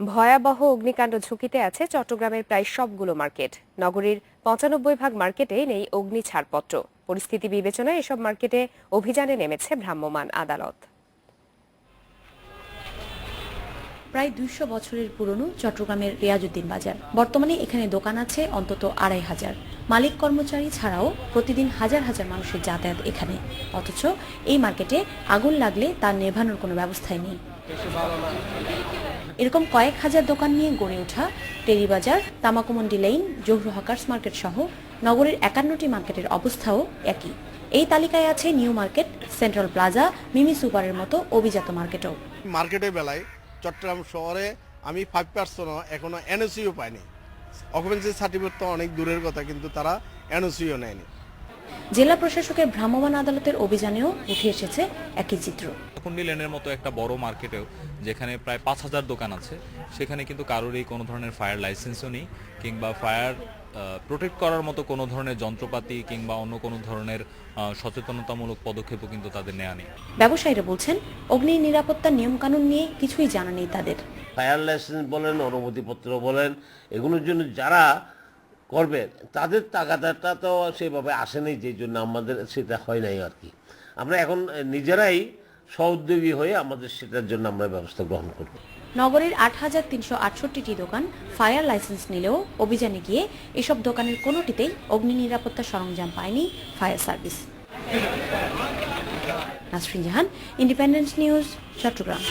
ভয়াবহ অগ্নিকাণ্ড ঝুঁকিতে আছে চট্টগ্রামের প্রায় সবগুলো মার্কেট। নগরীর পঁচানব্বই ভাগ মার্কেটে নেই অগ্নি ছাড়পত্র। পরিস্থিতি বিবেচনায় এসব মার্কেটে অভিযানে নেমেছে ভ্রাম্যমাণ আদালত। প্রায় দুইশো বছরের পুরনো চট্টগ্রামের রিয়াজুদ্দিন বাজার। বর্তমানে এখানে দোকান আছে অন্তত আড়াই হাজার। মালিক কর্মচারী ছাড়াও প্রতিদিন হাজার হাজার মানুষের যাতায়াত এখানে। অথচ এই মার্কেটে আগুন লাগলে তা নেভানোর কোনো ব্যবস্থাই নেই। এরকম কয়েক হাজার দোকান নিয়ে গড়ে ওঠা Terribazar, Tamakumandi lane, Jahur hawkers market সহ নগরের একান্নটি মার্কেটের অবস্থাও একই। এই তালিকায় আছে new market, central plaza, Mimi সুপারের মতো অভিজাত মার্কেটও। মার্কেটের বেলায় চট্টগ্রাম শহরে আমি ফাইভ পার্সেন্টও এখনও এনওসিও পাইনি। অকুপেন্সি সার্টিফিকেট তো অনেক দূরের কথা, কিন্তু তারা এনওসিও নেয়নি। জেলা প্রশাসকের ভ্রাম্যমাণ আদালতের অভিযানেও উঠে এসেছে একই চিত্র। কুন্ডি লেনের মতো একটা বড় মার্কেটেও যেখানে প্রায় পাঁচ হাজার দোকান আছে সেখানে কিন্তু কারোরই কোনো ধরনের ফায়ার লাইসেন্সও নেই কিংবা ফায়ার প্রোটেক্ট করার মতো কোনো ধরনের যন্ত্রপাতি কিংবা অন্য কোনো ধরনের সচেতনতামূলক পদক্ষেপও কিন্তু তাদের নেওয়া নেই। ব্যবসায়ীরা বলছেন অগ্নি নিরাপত্তার নিয়মকানুন নিয়ে কিছুই জানা নেই তাদের। ফায়ার লাইসেন্স বলেন অনুমতিপত্র বলেন এগুলোর জন্য যারা করবে, তাদের তাগাদাটা তো সেভাবে আসেনি যে জন্য আমাদের সেটা হয় নাই আর কি। আমরা এখন নিজেরাই সউদ্যোগী হয়ে আমাদের সেটার জন্য আমরা ব্যবস্থা গ্রহণ করব। নগরের আট হাজার তিনশো আটষট্টিটি দোকান ফায়ার লাইসেন্স নিলেও অভিযানে গিয়ে এসব দোকানের কোনোটিতেই অগ্নি নিরাপত্তা সরঞ্জাম পায়নি fire service. Nasrin Jahan, Independence News, Chattogram.